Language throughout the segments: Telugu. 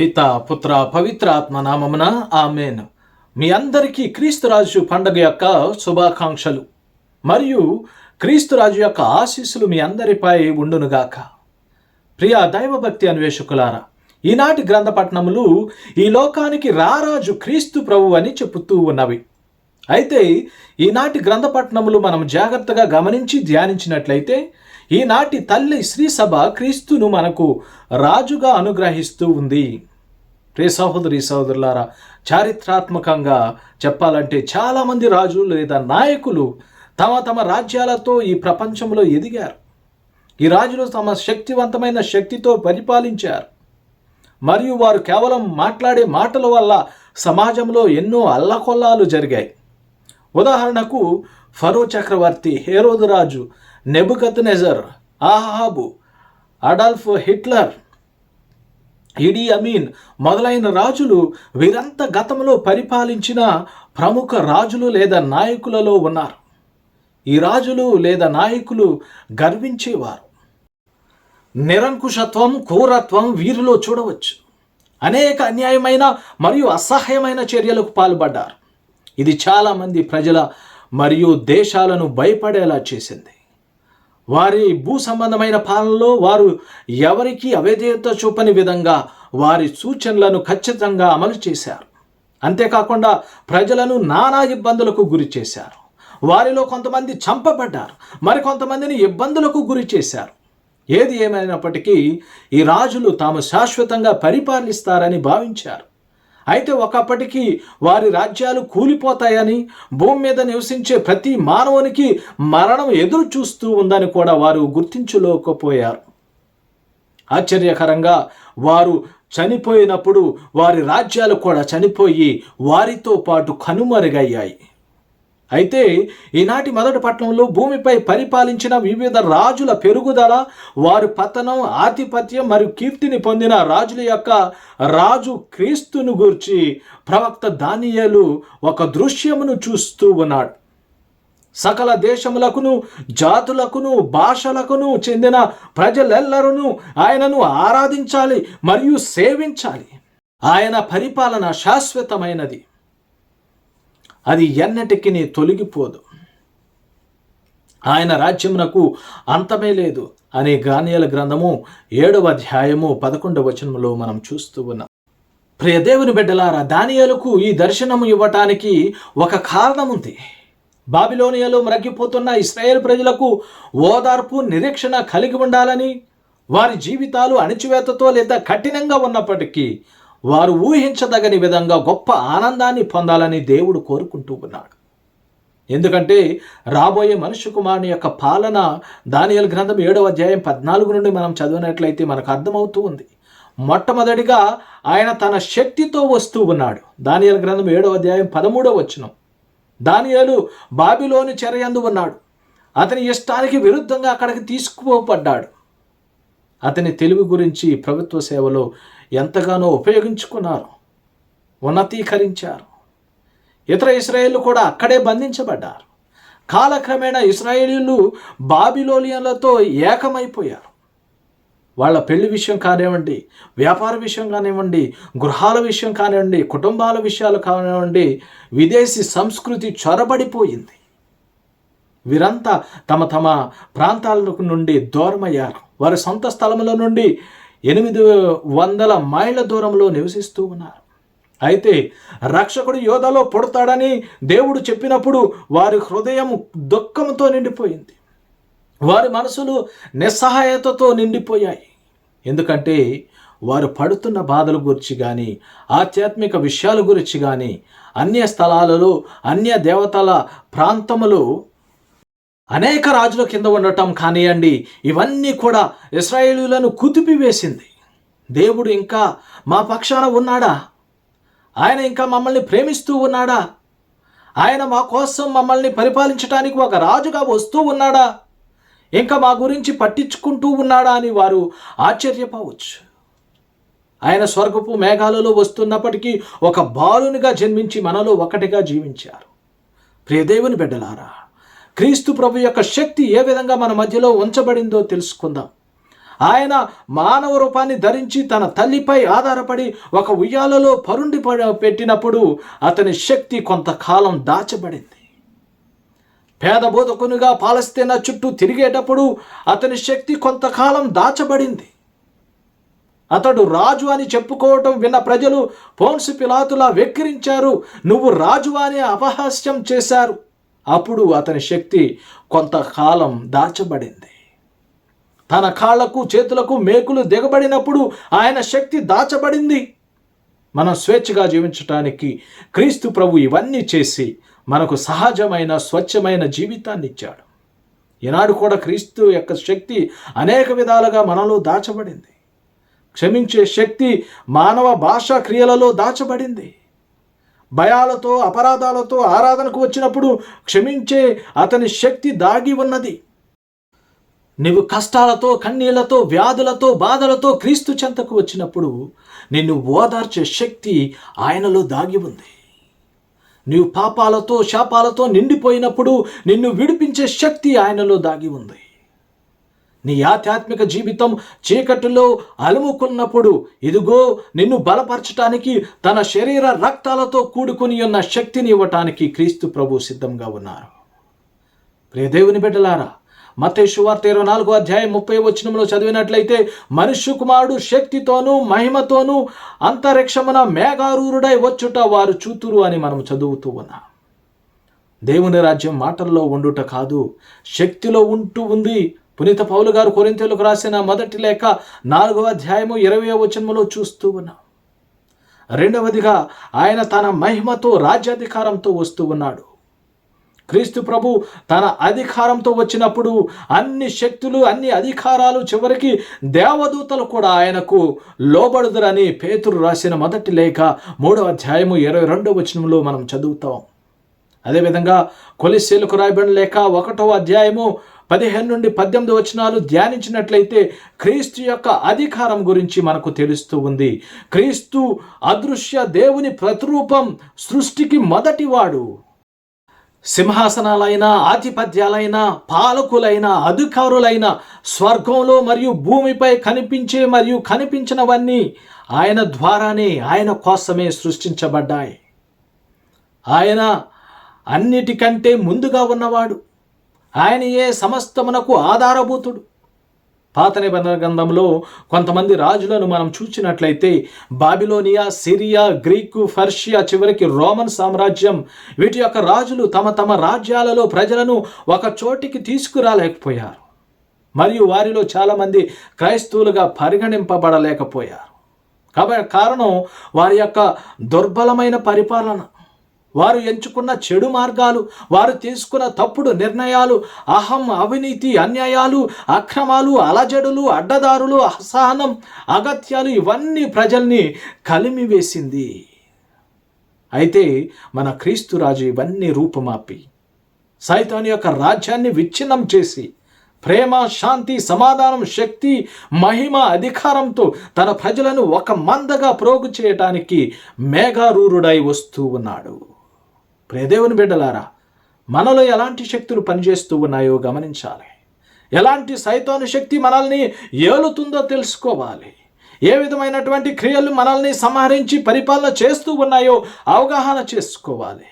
పిత పుత్ర పవిత్ర ఆత్మ నామమున ఆమెన్. మీ అందరికీ క్రీస్తురాజు పండగ యొక్క శుభాకాంక్షలు. మరియు క్రీస్తురాజు యొక్క ఆశీస్సులు మీ అందరిపై ఉండునుగాక. ప్రియ దైవభక్తి అన్వేషకులారా ఈనాటి గ్రంథపట్నములు ఈ లోకానికి రారాజు క్రీస్తు ప్రభు అని చెబుతూ ఉన్నవి. అయితే ఈనాటి గ్రంథపట్నములు మనం జాగ్రత్తగా గమనించి ధ్యానించినట్లయితే ఈనాటి తల్లి శ్రీసభ క్రీస్తును మనకు రాజుగా అనుగ్రహిస్తూ ఉంది. ప్రే సహోదరి సహోదరులారా చారిత్రాత్మకంగా చెప్పాలంటే చాలామంది రాజులు లేదా నాయకులు తమ తమ రాజ్యాలతో ఈ ప్రపంచంలో ఎదిగారు. ఈ రాజులు తమ శక్తివంతమైన శక్తితో పరిపాలించారు. మరియు వారు కేవలం మాట్లాడే మాటల వల్ల సమాజంలో ఎన్నో అల్లకొల్లాలు జరిగాయి. ఉదాహరణకు ఫరో చక్రవర్తి హేరోదు రాజు నెబుకత్ నెజర్ ఆహాబు అడల్ఫ్ హిట్లర్ ఇడి అమీన్ మొదలైన రాజులు వీరంతా గతంలో పరిపాలించిన ప్రముఖ రాజులు లేదా నాయకులలో ఉన్నారు. ఈ రాజులు లేదా నాయకులు గర్వించేవారు. నిరంకుశత్వం క్రూరత్వం వీరిలో చూడవచ్చు. అనేక అన్యాయమైన మరియు అసహ్యమైన చర్యలకు పాల్పడ్డారు. ఇది చాలామంది ప్రజల మరియు దేశాలను భయపడేలా చేసింది. వారి భూ సంబంధమైన పాలనలో వారు ఎవరికి అవిధేయత చూపని విధంగా వారి సూచనలను ఖచ్చితంగా అమలు చేశారు. అంతేకాకుండా ప్రజలను నానా ఇబ్బందులకు గురి చేశారు. వారిలో కొంతమంది చంపబడ్డారు. మరికొంతమందిని ఇబ్బందులకు గురి చేశారు. ఏది ఏమైనప్పటికీ ఈ రాజులు తాము శాశ్వతంగా పరిపాలిస్తారని భావించారు. అయితే ఒకప్పటికి వారి రాజ్యాలు కూలిపోతాయని భూమి మీద నివసించే ప్రతి మానవునికి మరణం ఎదురు చూస్తూ ఉందని కూడా వారు గుర్తించలేకపోయారు ఆశ్చర్యకరంగా వారు చనిపోయినప్పుడు వారి రాజ్యాలు కూడా చనిపోయి వారితో పాటు కనుమరుగయ్యాయి. అయితే ఈనాటి మొదటి పట్టణంలో భూమిపై పరిపాలించిన వివిధ రాజుల పెరుగుదల వారి పతనం ఆధిపత్యం మరియు కీర్తిని పొందిన రాజుల యొక్క రాజు క్రీస్తును గూర్చి ప్రవక్త దానియలు ఒక దృశ్యమును చూస్తూ ఉన్నాడు. సకల దేశములకును జాతులకును భాషలకును చెందిన ప్రజలెల్లరూ ఆయనను ఆరాధించాలి మరియు సేవించాలి. ఆయన పరిపాలన శాశ్వతమైనది. అది ఎన్నటికి తొలగిపోదు. ఆయన రాజ్యమునకు అంతమే లేదు అనే గానియల గ్రంథము ఏడవ అధ్యాయము పదకొండవ వచనములో మనం చూస్తూ ఉన్నాం. ప్రియ దేవుని బిడ్డలారా దానియలకు ఈ దర్శనము ఇవ్వటానికి ఒక కారణం ఉంది బాబిలోనియలో మ్రగ్గిపోతున్న ఇస్రాయేల్ ప్రజలకు ఓదార్పు నిరీక్షణ కలిగి ఉండాలని వారి జీవితాలు అణిచివేతతో లేదా కఠినంగా ఉన్నప్పటికీ వారు ఊహించదగని విధంగా గొప్ప ఆనందాన్ని పొందాలని దేవుడు కోరుకుంటూ ఉన్నాడు. ఎందుకంటే రాబోయే మనుషు కుమారుని యొక్క పాలన దానియల్ గ్రంథం ఏడవ అధ్యాయం పద్నాలుగు నుండి మనం చదివినట్లయితే మనకు అర్థమవుతూ ఉంది. మొట్టమొదటిగా ఆయన తన శక్తితో వస్తూ ఉన్నాడు. దానియల్ గ్రంథం ఏడవ అధ్యాయం పదమూడవ వచనం. దానియలు బాబిలోని చెరయందు ఉన్నాడు. అతని ఇష్టానికి విరుద్ధంగా అక్కడికి తీసుకుపోబడ్డాడు. అతని తెలుగు గురించి ప్రభుత్వ సేవలో ఎంతగానో ఉపయోగించుకున్నారు ఉన్నతీకరించారు. ఇతర ఇస్రాయేళ్ళు కూడా అక్కడే బంధించబడ్డారు. కాలక్రమేణా ఇస్రాయేలీలు బాబిలోనియన్లతో ఏకమైపోయారు. వాళ్ళ పెళ్ళి విషయం కానివ్వండి వ్యాపార విషయం కానివ్వండి గృహాల విషయం కానివ్వండి కుటుంబాల విషయాలు కానివ్వండి విదేశీ సంస్కృతి చొరబడిపోయింది. వీరంతా తమ తమ ప్రాంతాల నుండి దూరమయ్యారు. వారి సొంత స్థలముల నుండి ఎనిమిది వందల మైళ్ళ దూరంలో నివసిస్తూ ఉన్నారు. అయితే రక్షకుడు యోధలో పుడతాడని దేవుడు చెప్పినప్పుడు వారి హృదయం దుఃఖంతో నిండిపోయింది. వారి మనసులు నిస్సహాయతతో నిండిపోయాయి. ఎందుకంటే వారు పడుతున్న బాధల గురించి కానీ ఆధ్యాత్మిక విషయాల గురించి కానీ అన్య స్థలాలలో అన్య దేవతల ప్రాంతములు అనేక రాజుల కింద ఉండటం కానివ్వండి ఇవన్నీ కూడా ఇస్రాయేలీలను కుదిపివేసింది దేవుడు ఇంకా మా పక్షాన ఉన్నాడా? ఆయన ఇంకా మమ్మల్ని ప్రేమిస్తూ ఉన్నాడా? ఆయన మా కోసం మమ్మల్ని పరిపాలించడానికి ఒక రాజుగా వస్తూ ఉన్నాడా? ఇంకా మా గురించి పట్టించుకుంటూ ఉన్నాడా అని వారు ఆశ్చర్యపోవచ్చు. ఆయన స్వర్గపు మేఘాలలో వస్తున్నప్పటికీ ఒక బాలునిగా జన్మించి మనలో ఒకటిగా జీవించారు. ప్రియదేవుని బిడ్డలారా క్రీస్తు ప్రభు యొక్క శక్తి ఏ విధంగా మన మధ్యలో ఉంచబడిందో తెలుసుకుందాం. ఆయన మానవ రూపాన్ని ధరించి తన తల్లిపై ఆధారపడి ఒక ఉయ్యాలలో పరుండి పెట్టినప్పుడు అతని శక్తి కొంతకాలం దాచబడింది. పేద బోధకునిగా పాలస్తీనా చుట్టూ తిరిగేటప్పుడు అతని శక్తి కొంతకాలం దాచబడింది. అతడు రాజు అని చెప్పుకోవటం విన్న ప్రజలు పోన్సు పిలాతులా వెక్కిరించారు నువ్వు రాజు అని అపహాస్యం చేశారు. అప్పుడు అతని శక్తి కొంతకాలం దాచబడింది. తన కాళ్ళకు చేతులకు మేకులు దిగబడినప్పుడు ఆయన శక్తి దాచబడింది. మనం స్వేచ్ఛగా జీవించటానికి క్రీస్తు ప్రభు ఇవన్నీ చేసి మనకు సహజమైన స్వచ్ఛమైన జీవితాన్ని ఇచ్చాడు. ఈనాడు కూడా క్రీస్తు యొక్క శక్తి అనేక విధాలుగా మనలో దాచబడింది. క్షమించే శక్తి మానవ భాషా క్రియలలో దాచబడింది. భయాలతో అపరాధాలతో ఆరాధనకు వచ్చినప్పుడు క్షమించే అతని శక్తి దాగి ఉన్నది. నీవు కష్టాలతో కన్నీళ్ళతో వ్యాధులతో బాధలతో క్రీస్తు చెంతకు వచ్చినప్పుడు నిన్ను ఓదార్చే శక్తి ఆయనలో దాగి ఉంది. నీవు పాపాలతో శాపాలతో నిండిపోయినప్పుడు నిన్ను విడిపించే శక్తి ఆయనలో దాగి ఉంది. నీ ఆధ్యాత్మిక జీవితం చీకటిలో అలుముకున్నప్పుడు ఇదిగో నిన్ను బలపరచటానికి తన శరీర రక్తాలతో కూడుకుని ఉన్న శక్తిని ఇవ్వటానికి క్రీస్తు ప్రభు సిద్ధంగా ఉన్నారు. ప్రియదేవుని బిడ్డలారా మత్తయి వార్త ఇరవై నాలుగో అధ్యాయం ముప్పై వచనంలో చదివినట్లయితే మనుష్య కుమారుడు శక్తితోనూ మహిమతోనూ అంతరిక్షమున మేఘారూరుడై వచ్చుట వారు చూతురు అని మనం చదువుతూ ఉన్నాం. దేవుని రాజ్యం మాటల్లో ఉండుట కాదు శక్తిలో ఉంటూ ఉంది పునీత పౌలు గారు కొరింతలకు రాసిన మొదటి లేఖ నాలుగవ అధ్యాయము ఇరవై వచనములో చూస్తూ ఉన్నాం. రెండవదిగా ఆయన తన మహిమతో రాజ్యాధికారంతో వస్తూ ఉన్నాడు. క్రీస్తు ప్రభు తన అధికారంతో వచ్చినప్పుడు అన్ని శక్తులు అన్ని అధికారాలు చివరికి దేవదూతలు కూడా ఆయనకు లోబడుదురని పేతురు రాసిన మొదటి లేఖ మూడవ అధ్యాయము ఇరవై రెండవ వచనంలో మనం చదువుతాం. అదేవిధంగా కొలిసేలకు రాయబడిన లేఖ ఒకటో అధ్యాయము పదిహేను నుండి పద్దెనిమిది వచనాలు ధ్యానించినట్లయితే క్రీస్తు యొక్క అధికారం గురించి మనకు తెలుస్తూ ఉంది. క్రీస్తు అదృశ్య దేవుని ప్రతిరూపం సృష్టికి మొదటివాడు. సింహాసనాలైన ఆధిపత్యాలైన పాలకులైన అధికారులైన స్వర్గంలో మరియు భూమిపై కనిపించే మరియు కనిపించినవన్నీ ఆయన ద్వారానే ఆయన కోసమే సృష్టించబడ్డాయి. ఆయన అన్నిటికంటే ముందుగా ఉన్నవాడు. ఆయనయే సమస్తమునకు ఆధారభూతుడు. పాత నిబంధన గ్రంథంలో కొంతమంది రాజులను మనం చూసినట్లయితే బాబిలోనియా సిరియా గ్రీకు ఫర్షియా చివరికి రోమన్ సామ్రాజ్యం వీటి యొక్క రాజులు తమ తమ రాజ్యాలలో ప్రజలను ఒక చోటికి తీసుకురాలేకపోయారు. మరియు వారిలో చాలామంది క్రైస్తవులుగా పరిగణింపబడలేకపోయారు. కాబట్టి కారణం వారి యొక్క దుర్బలమైన పరిపాలన. వారు ఎంచుకున్న చెడు మార్గాలు వారు తీసుకున్న తప్పుడు నిర్ణయాలు అహం అవినీతి అన్యాయాలు అక్రమాలు అలజడులు అడ్డదారులు అసహనం అగత్యాలు ఇవన్నీ ప్రజల్ని కలిమివేసింది. అయితే మన క్రీస్తు రాజు ఇవన్నీ రూపుమాపి. సైతాన్ యొక్క రాజ్యాన్ని విచ్ఛిన్నం చేసి ప్రేమ శాంతి సమాధానం శక్తి మహిమ అధికారంతో తన ప్రజలను ఒక మందగా ప్రోగు చేయటానికి మేఘారూరుడై వస్తూ ఉన్నాడు. ప్రేదేవుని బిడ్డలారా మనలో ఎలాంటి శక్తులు పనిచేస్తూ ఉన్నాయో గమనించాలి. ఎలాంటి సైతాను శక్తి మనల్ని ఏలుతుందో తెలుసుకోవాలి. ఏ విధమైనటువంటి క్రియలు మనల్ని సంహరించి పరిపాలన చేస్తూ ఉన్నాయో అవగాహన చేసుకోవాలి.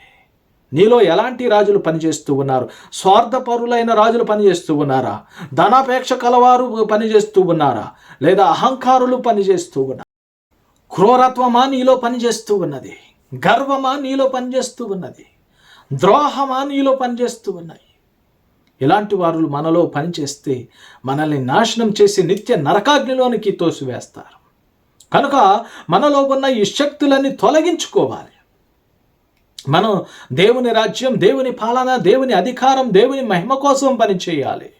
నీలో ఎలాంటి రాజులు పనిచేస్తూ ఉన్నారు? స్వార్థపరులైన రాజులు పనిచేస్తూ ఉన్నారా? ధనాపేక్ష కలవారు పనిచేస్తూ ఉన్నారా? లేదా అహంకారులు పనిచేస్తూ ఉన్నారు? క్రూరత్వమా నీలో పనిచేస్తూ ఉన్నది? గర్వమా నీలో పనిచేస్తూ ఉన్నది? ద్రోహమా నీలో పనిచేస్తూ ఉన్నాయి ఇలాంటి వారు మనలో పనిచేస్తే మనల్ని నాశనం చేసి నిత్య నరకాగ్నిలోనికి తోసివేస్తారు. కనుక మనలో ఉన్న ఈ శక్తులన్నీ తొలగించుకోవాలి. మనం దేవుని రాజ్యం దేవుని పాలన దేవుని అధికారం దేవుని మహిమ కోసం పనిచేయాలి.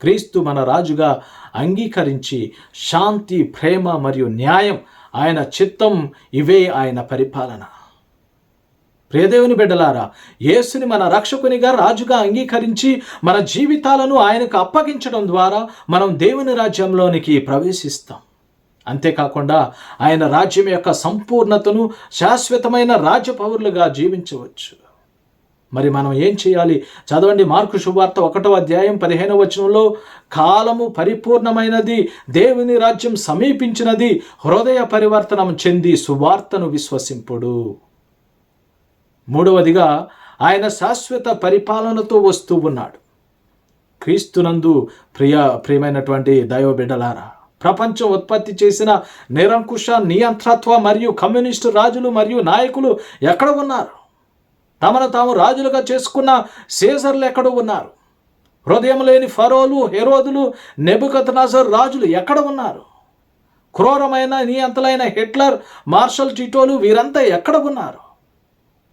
క్రీస్తు మన రాజుగా అంగీకరించి శాంతి ప్రేమ మరియు న్యాయం ఆయన చిత్తం ఇవే ఆయన పరిపాలన. ప్రియదేవుని బిడ్డలారా యేసుని మన రక్షకునిగా రాజుగా అంగీకరించి మన జీవితాలను ఆయనకు అప్పగించడం ద్వారా మనం దేవుని రాజ్యంలోనికి ప్రవేశిస్తాం. అంతేకాకుండా ఆయన రాజ్యం యొక్క సంపూర్ణతను శాశ్వతమైన రాజ్య పౌరులుగా జీవించవచ్చు. మరి మనం ఏం చేయాలి? చదవండి మార్కు శుభార్త ఒకటో అధ్యాయం పదిహేనవ వచనంలో కాలము పరిపూర్ణమైనది దేవుని రాజ్యం సమీపించినది హృదయ పరివర్తనం చెంది సువార్తను విశ్వసింపుడు. మూడవదిగా ఆయన శాశ్వత పరిపాలనతో వస్తూ ఉన్నాడు. క్రీస్తునందు ప్రియ ప్రియమైనటువంటి దైవ బిడ్డలారా ప్రపంచం ఉత్పత్తి చేసిన నిరంకుశ నియంత్రత్వ మరియు కమ్యూనిస్టు రాజులు మరియు నాయకులు ఎక్కడ ఉన్నారు? తమను తాము రాజులుగా చేసుకున్న సీజర్లు ఎక్కడ ఉన్నారు. హృదయం లేని ఫరోలు హెరోదులు నెబుకత్ నజర్ రాజులు ఎక్కడ ఉన్నారు? క్రూరమైన నియంతలైన హిట్లర్ మార్షల్ టిటోలు వీరంతా ఎక్కడ ఉన్నారు?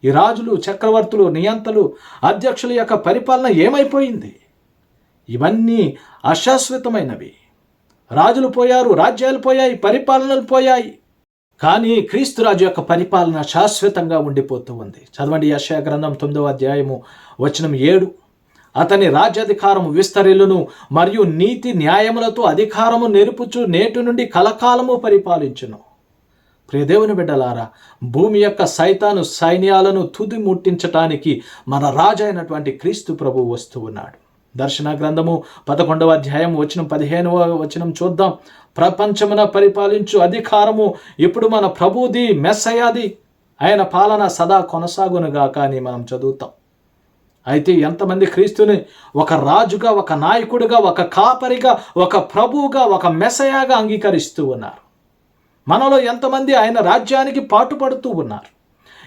ఈ రాజులు చక్రవర్తులు నియంతలు అధ్యక్షుల యొక్క పరిపాలన ఏమైపోయింది? ఇవన్నీ అశాశ్వతమైనవి. రాజులు పోయారు రాజ్యాలు పోయాయి పరిపాలనలు పోయాయి. కానీ క్రీస్తు రాజు యొక్క పరిపాలన శాశ్వతంగా ఉండిపోతూ ఉంది. చదవండి యశయ గ్రంథం తొమ్మిదవ అధ్యాయము వచనం ఏడు. అతని రాజ్యాధికారము విస్తరిల్లును మరియు నీతి న్యాయములతో అధికారము నెరుపుచు నేటి నుండి కలకాలము పరిపాలించును. ప్రియదేవుని బిడ్డలారా భూమి యొక్క సైతాను సైన్యాలను తుది ముట్టించటానికి మన రాజు అయినటువంటి క్రీస్తు ప్రభు వస్తూ ఉన్నాడు. దర్శన గ్రంథము పదకొండవ అధ్యాయం వచనం పదిహేనవ వచనం చూద్దాం. ప్రపంచమున పరిపాలించు అధికారము ఇప్పుడు మన ప్రభుది మెస్సయాది ఆయన పాలన సదా కొనసాగునుగా కానీ మనం చదువుతాం. అయితే ఎంతమంది క్రీస్తుని ఒక రాజుగా ఒక నాయకుడిగా ఒక కాపరిగా ఒక ప్రభువుగా ఒక మెసయాగా అంగీకరిస్తూ ఉన్నారు. మనలో ఎంతమంది ఆయన రాజ్యానికి పాటుపడుతూ ఉన్నారు.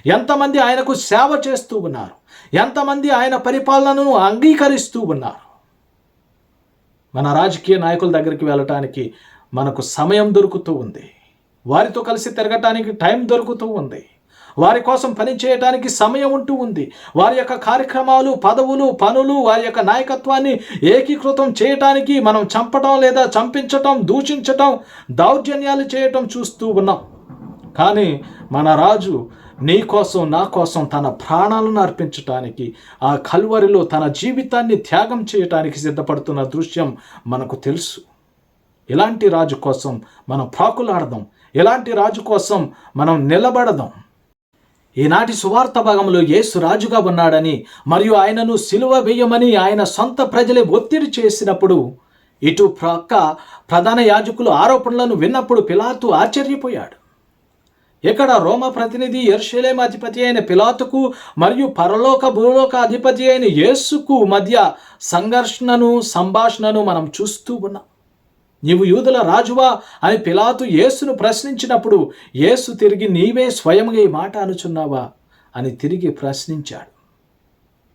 ఎంతమంది ఆయనకు సేవ చేస్తూ ఉన్నారు. ఎంతమంది ఆయన పరిపాలనను అంగీకరిస్తూ ఉన్నారు? మన రాజకీయ నాయకుల దగ్గరికి వెళ్ళటానికి మనకు సమయం దొరుకుతూ ఉంది. వారితో కలిసి తిరగటానికి టైం దొరుకుతూ ఉంది. వారి కోసం పనిచేయటానికి సమయం ఉంటూ ఉంది. వారి యొక్క కార్యక్రమాలు పదవులు పనులు వారి యొక్క నాయకత్వాన్ని ఏకీకృతం చేయటానికి మనం చంపటం లేదా చంపించటం దూషించటం దౌర్జన్యాలు చేయటం చూస్తూ ఉన్నాం. కానీ మన రాజు నీ కోసం నా కోసం తన ప్రాణాలను అర్పించటానికి ఆ కల్వరిలో తన జీవితాన్ని త్యాగం చేయటానికి సిద్ధపడుతున్న దృశ్యం మనకు తెలుసు. ఇలాంటి రాజు కోసం మనం ప్రాకులాడదాం. ఇలాంటి రాజు కోసం మనం నిలబడదాం. ఈనాటి సువార్త భాగంలో యేసు రాజుగా ఉన్నాడని మరియు ఆయనను సిలువ వేయమని ఆయన సొంత ప్రజలే ఒత్తిడి చేసినప్పుడు ఇటు ప్రక్క ప్రధాన యాజకులు ఆరోపణలను విన్నప్పుడు పిలాతు ఆశ్చర్యపోయాడు. ఇక్కడ రోమ ప్రతినిధి ఎర్షలేం అధిపతి అయిన పిలాతుకు మరియు పరలోక భూలోక అధిపతి అయిన యేసుకు మధ్య సంఘర్షణను సంభాషణను మనం చూస్తూ ఉన్నాం. నీవు యూదుల రాజువా అని పిలాతు యేసును ప్రశ్నించినప్పుడు యేసు తిరిగి నీవే స్వయంగా ఈ మాట అనుచున్నావా అని తిరిగి ప్రశ్నించాడు.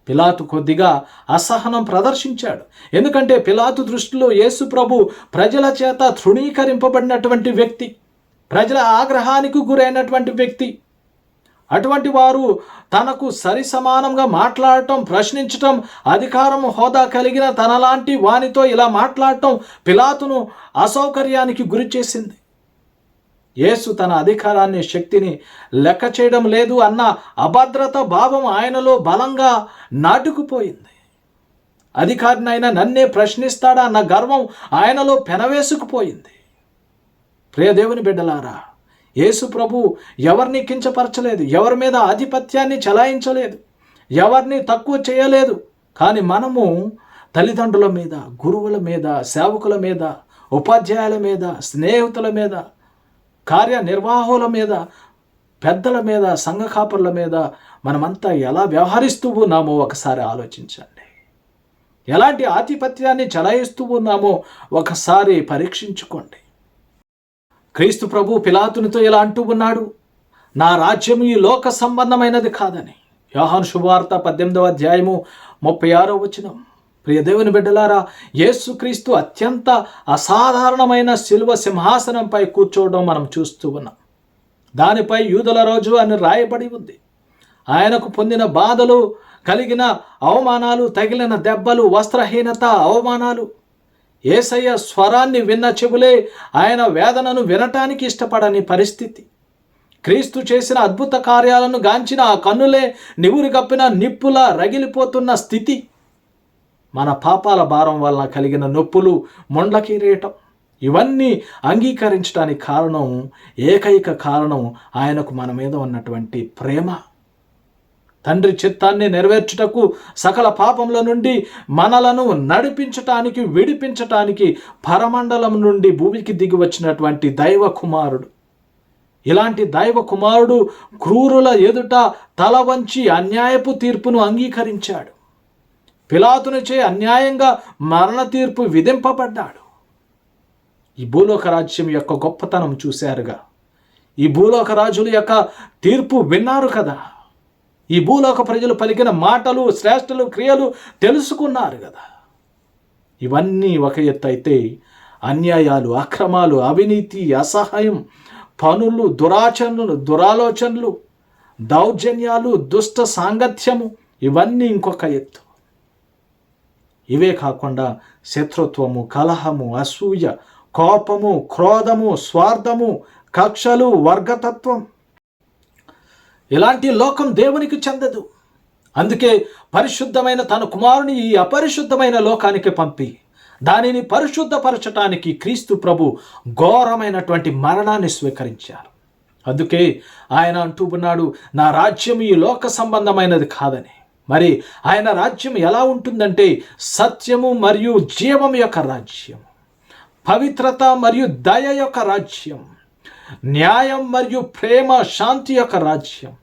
పిలాతు కొద్దిగా అసహనం ప్రదర్శించాడు. ఎందుకంటే పిలాతు దృష్టిలో యేసు ప్రభు ప్రజల చేత తృణీకరింపబడినటువంటి వ్యక్తి. ప్రజల ఆగ్రహానికి గురైనటువంటి వ్యక్తి. అటువంటి వారు తనకు సరి సమానంగా మాట్లాడటం ప్రశ్నించటం అధికారం హోదా కలిగిన తనలాంటి వానితో ఇలా మాట్లాడటం పిలాతును అసౌకర్యానికి గురి చేసింది. యేసు తన అధికారాన్ని శక్తిని లెక్క చేయడం లేదు అన్న అభద్రత భావం ఆయనలో బలంగా నాటుకుపోయింది. అధికారినైనా నన్నే ప్రశ్నిస్తాడా అన్న గర్వం ఆయనలో పెనవేసుకుపోయింది. ప్రియదేవుని బిడ్డలారా యేసు ప్రభు ఎవరిని కించపరచలేదు ఎవరి మీద ఆధిపత్యాన్ని చలాయించలేదు ఎవరిని తక్కువ చేయలేదు. కానీ మనము తల్లిదండ్రుల మీద గురువుల మీద సేవకుల మీద ఉపాధ్యాయుల మీద స్నేహితుల మీద కార్యనిర్వాహకుల మీద పెద్దల మీద సంఘ కాపర్ల మీద మనమంతా ఎలా వ్యవహరిస్తూ ఉన్నామో ఒకసారి ఆలోచించండి. ఎలాంటి ఆధిపత్యాన్ని చలాయిస్తూ ఉన్నామో ఒకసారి పరీక్షించుకోండి. క్రీస్తు ప్రభు పిలాతునితో ఇలా అంటూ ఉన్నాడు నా రాజ్యం ఈ లోక సంబంధమైనది కాదని. యోహాన్ శుభవార్త పద్దెనిమిదవ అధ్యాయము ముప్పై ఆరో వచనం. ప్రియ దేవుని బిడ్డలారా యేసుక్రీస్తు అత్యంత అసాధారణమైన శిల్వ సింహాసనంపై కూర్చోవడం మనం చూస్తూ ఉన్నాం. దానిపై యూదుల రోజు అని రాయబడి ఉంది. ఆయనకు పొందిన బాధలు కలిగిన అవమానాలు తగిలిన దెబ్బలు వస్త్రహీనత అవమానాలు ఏసయ్య స్వరాన్ని విన్న చెవులే ఆయన వేదనను వినటానికి ఇష్టపడని పరిస్థితి. క్రీస్తు చేసిన అద్భుత కార్యాలను గాంచిన ఆ కన్నులే నివురు కప్పిన నిప్పుల రగిలిపోతున్న స్థితి. మన పాపాల భారం వలన కలిగిన నొప్పులు మొండ్ల ఇవన్నీ అంగీకరించడానికి కారణం ఏకైక కారణం ఆయనకు మన మీద ఉన్నటువంటి ప్రేమ. తండ్రి చిత్తాన్ని నెరవేర్చుటకు సకల పాపముల నుండి మనలను నడిపించటానికి విడిపించటానికి పరమండలం నుండి భూమికి దిగి వచ్చినటువంటి దైవ కుమారుడు. ఇలాంటి దైవ కుమారుడు క్రూరుల ఎదుట తల వంచి అన్యాయపు తీర్పును అంగీకరించాడు. పిలాతునిచే అన్యాయంగా మరణ తీర్పు విధింపబడ్డాడు. ఈ భూలోక రాజ్యం యొక్క గొప్పతనం చూశారుగా. ఈ భూలోక రాజుల యొక్క తీర్పు విన్నారు కదా. ఈ భూలోక ప్రజలు పలికిన మాటలు శ్రేష్టలు క్రియలు తెలుసుకున్నారు కదా. ఇవన్నీ ఒక ఎత్తు అయితే అన్యాయాలు అక్రమాలు అవినీతి అసహాయం పనులు దురాచరణలు దురాలోచనలు దౌర్జన్యాలు దుష్ట సాంగత్యము ఇవన్నీ ఇంకొక ఎత్తు. ఇవే కాకుండా శత్రుత్వము కలహము అసూయ కోపము క్రోధము స్వార్థము కక్షలు వర్గతత్వం. ఇలాంటి లోకం దేవునికి చెందదు. అందుకే పరిశుద్ధమైన తన కుమారుని ఈ అపరిశుద్ధమైన లోకానికి పంపి దానిని పరిశుద్ధపరచటానికి క్రీస్తు ప్రభు ఘోరమైనటువంటి మరణాన్ని స్వీకరించారు. అందుకే ఆయన అంటూ ఉన్నాడు నా రాజ్యం ఈ లోక సంబంధమైనది కాదని. మరి ఆయన రాజ్యం ఎలా ఉంటుందంటే సత్యము మరియు జీవం యొక్క రాజ్యం పవిత్రత మరియు దయ యొక్క రాజ్యం. న్యాయం మరియు ప్రేమ శాంతి యొక్క రాజ్యం.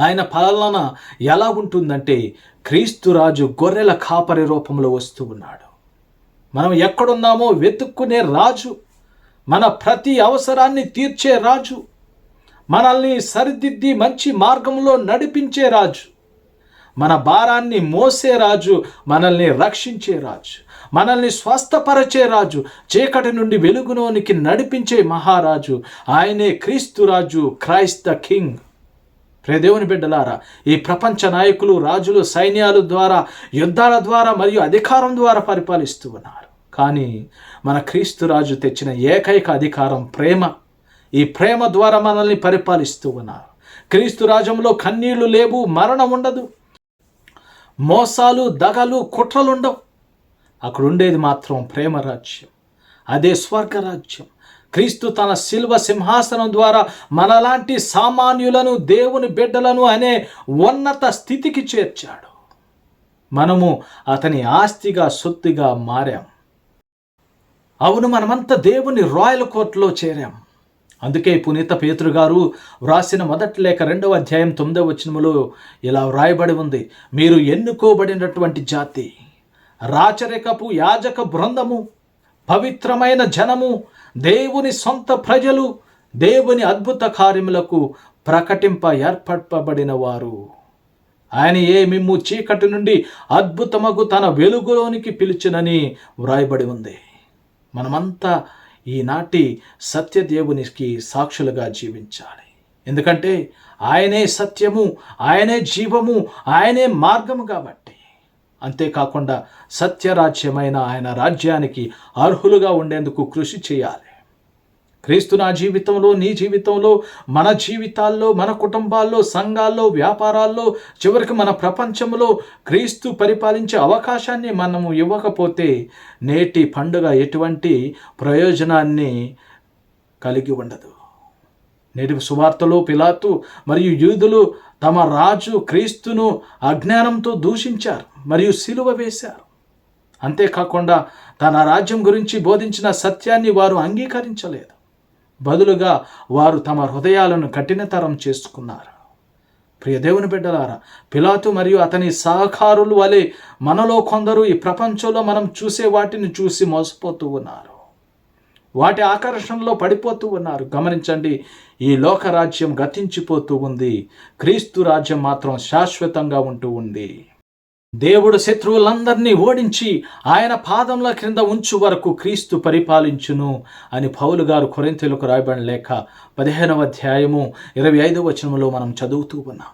ఆయన పాలన ఎలా ఉంటుందంటే క్రీస్తు రాజు గొర్రెల కాపరి రూపంలో వస్తూ ఉన్నాడు. మనం ఎక్కడున్నామో వెతుక్కునే రాజు మన ప్రతి అవసరాన్ని తీర్చే రాజు మనల్ని సరిదిద్ది మంచి మార్గంలో నడిపించే రాజు మన భారాన్ని మోసే రాజు మనల్ని రక్షించే రాజు. మనల్ని స్వస్థపరచే రాజు చీకటి నుండి వెలుగులోనికి నడిపించే మహారాజు. ఆయనే క్రీస్తు రాజు క్రైస్త కింగ్. ప్రదేవుని బిడ్డలారా ఈ ప్రపంచ నాయకులు రాజులు సైన్యాల ద్వారా యుద్ధాల ద్వారా మరియు అధికారం ద్వారా పరిపాలిస్తూ ఉన్నారు. కానీ మన క్రీస్తు రాజు తెచ్చిన ఏకైక అధికారం ప్రేమ. ఈ ప్రేమ ద్వారా మనల్ని పరిపాలిస్తూ ఉన్నారు. క్రీస్తు రాజ్యంలో కన్నీళ్ళు లేవు మరణం ఉండదు. మోసాలు దగలు కుట్రలుండవు. అక్కడ ఉండేది మాత్రం ప్రేమ రాజ్యం అదే స్వర్గరాజ్యం. క్రీస్తు తన శిల్వ సింహాసనం ద్వారా మనలాంటి సామాన్యులను దేవుని బిడ్డలను అనే ఉన్నత స్థితికి చేర్చాడు. మనము అతని ఆస్తిగా సొత్తుగా మారాం. అవును మనమంతా దేవుని రాయల్ కోర్టులో చేరాం. అందుకే పునీత పేతురు గారు వ్రాసిన మొదటి లేఖ రెండవ అధ్యాయం తొమ్మిదవ వచనములో ఇలా వ్రాయబడి ఉంది. మీరు ఎన్నుకోబడినటువంటి జాతి? రాచరికపు యాజక బృందము పవిత్రమైన జనము దేవుని సొంత ప్రజలు దేవుని అద్భుత కార్యములకు ప్రకటింప ఏర్పడబడిన వారు. ఆయన ఏ మిమ్ము చీకటి నుండి అద్భుతమగు తన వెలుగులోనికి పిలిచినని వ్రాయబడి ఉంది. మనమంతా ఈనాటి సత్యదేవునికి సాక్షులుగా జీవించాలి. ఎందుకంటే ఆయనే సత్యము ఆయనే జీవము ఆయనే మార్గము కాబట్టి. అంతేకాకుండా సత్యరాజ్యమైన ఆయన రాజ్యానికి అర్హులుగా ఉండేందుకు కృషి చేయాలి. క్రీస్తు నా జీవితంలో నీ జీవితంలో మన జీవితాల్లో మన కుటుంబాల్లో సంఘాల్లో వ్యాపారాల్లో చివరికి మన ప్రపంచంలో క్రీస్తు పరిపాలించే అవకాశాన్ని మనము ఇవ్వకపోతే నేటి పండుగ ఎటువంటి ప్రయోజనాన్ని కలిగి ఉండదు. నేటి సువార్తలో పిలాతు మరియు యూదులు తమ రాజు క్రీస్తును అజ్ఞానంతో దూషించారు మరియు సిలువ వేశారు. అంతేకాకుండా తన రాజ్యం గురించి బోధించిన సత్యాన్ని వారు అంగీకరించలేదు. బదులుగా వారు తమ హృదయాలను కఠినతరం చేసుకున్నారు. ప్రియ దేవుని బిడ్డలారా పిలాతు మరియు అతని సహకారులు వలె మనలో కొందరు ఈ ప్రపంచంలో మనం చూసే వాటిని చూసి మోసపోతూ ఉన్నారు. వాటి ఆకర్షణలో పడిపోతూ ఉన్నారు. గమనించండి ఈ లోకరాజ్యం గతించిపోతూ ఉంది. క్రీస్తు రాజ్యం మాత్రం శాశ్వతంగా ఉంటూ ఉంది. దేవుడు శత్రువులందరినీ ఓడించి ఆయన పాదముల క్రింద ఉంచు వరకు క్రీస్తు పరిపాలించును అని పౌలు గారు కొరింతలకు రాయబడిన లేఖ పదిహేనవ అధ్యాయము ఇరవై ఐదవ వచనములో మనం చదువుతూ ఉన్నాం.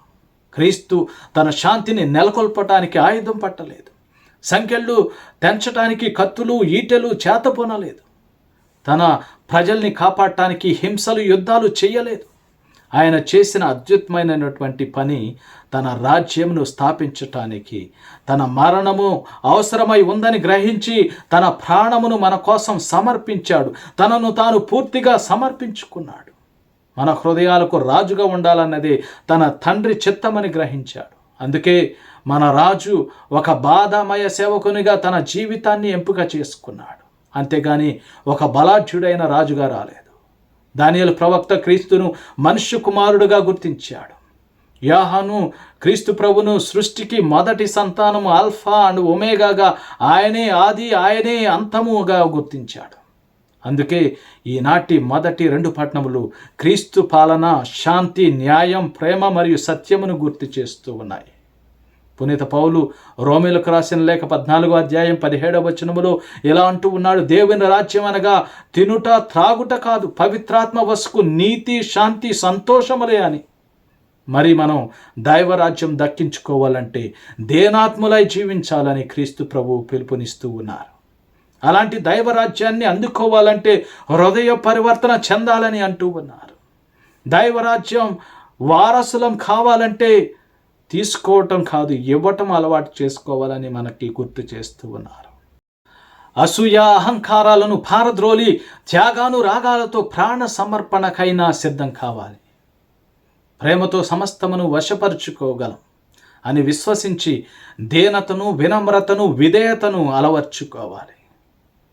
క్రీస్తు తన శాంతిని నెలకొల్పటానికి ఆయుధం పట్టలేదు. సంఖ్యలు తెంచటానికి కత్తులు ఈటెలు చేతపోనలేదు. తన ప్రజల్ని కాపాడటానికి హింసలు యుద్ధాలు చేయలేదు. ఆయన చేసిన అద్భుతమైనటువంటి పని తన రాజ్యమును స్థాపించటానికి తన మరణము అవసరమై ఉందని గ్రహించి తన ప్రాణమును మన కోసం సమర్పించాడు. తనను తాను పూర్తిగా సమర్పించుకున్నాడు. మన హృదయాలకు రాజుగా ఉండాలన్నది తన తండ్రి చిత్తమని గ్రహించాడు. అందుకే మన రాజు ఒక బాధామయ సేవకునిగా తన జీవితాన్ని ఎంపిక చేసుకున్నాడు. అంతేగాని ఒక బలాఢ్యుడైన రాజుగా రాలేదు. దానియలు ప్రవక్త క్రీస్తును మనుష్య కుమారుడుగా గుర్తించాడు. యాహాను క్రీస్తు ప్రభును సృష్టికి మొదటి సంతానము ఆల్ఫా అండ్ ఒమేగాగా ఆయనే ఆది ఆయనే అంతముగా గుర్తించాడు. అందుకే ఈనాటి మొదటి రెండు పట్టణములు క్రీస్తు పాలన శాంతి న్యాయం ప్రేమ మరియు సత్యమును గుర్తు చేస్తూ ఉన్నాయి. పునీత పౌలు రోమిలకు రాసిన లేఖ పద్నాలుగో అధ్యాయం పదిహేడవ వచనములో ఇలా అంటూ ఉన్నాడు దేవుని రాజ్యం అనగా తినుట త్రాగుట కాదు పవిత్రాత్మ వసుకు నీతి శాంతి సంతోషములే అని. మరి మనం దైవరాజ్యం దక్కించుకోవాలంటే దేనాత్ములై జీవించాలని క్రీస్తు ప్రభువు పిలుపునిస్తూ ఉన్నారు. అలాంటి దైవరాజ్యాన్ని అందుకోవాలంటే హృదయ పరివర్తన చెందాలని అంటూ ఉన్నారు. దైవరాజ్యం వారసులం కావాలంటే తీసుకోవటం కాదు ఇవ్వటం అలవాటు చేసుకోవాలని మనకి గుర్తు చేస్తూ ఉన్నారు. అసూయ అహంకారాలను భారద్రోలి త్యాగాను రాగాలతో ప్రాణ సమర్పణకైనా సిద్ధం కావాలి. ప్రేమతో సమస్తమును వశపరుచుకోగలం అని విశ్వసించి దేనతను వినమ్రతను విధేయతను అలవర్చుకోవాలి.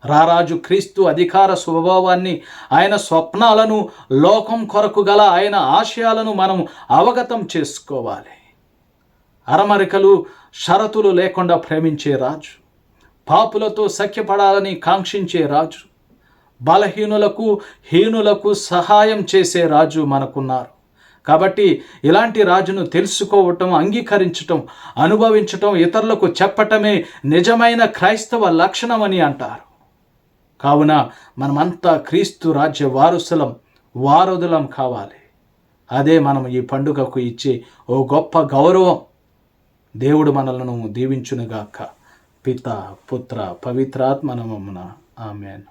రారాజు క్రీస్తు అధికార స్వభావాన్ని ఆయన స్వప్నాలను లోకం కొరకు గల ఆయన ఆశయాలను మనం అవగతం చేసుకోవాలి. అరమరికలు షరతులు లేకుండా ప్రేమించే రాజు పాపులతో సఖ్యపడాలని కాంక్షించే రాజు బలహీనులకు హీనులకు సహాయం చేసే రాజు మనకున్నారు. కాబట్టి ఇలాంటి రాజును తెలుసుకోవటం అంగీకరించటం అనుభవించటం ఇతరులకు చెప్పటమే నిజమైన క్రైస్తవ లక్షణమని అంటారు. కావున మనమంతా క్రీస్తు రాజ్య వారసులం వారధులం కావాలి. అదే మనం ఈ పండుగకు ఇచ్చే ఓ గొప్ప గౌరవం. దేవుడు మనలను దీవించునుగాక. పిత పుత్ర పవిత్రాత్మనమమున ఆమెన్.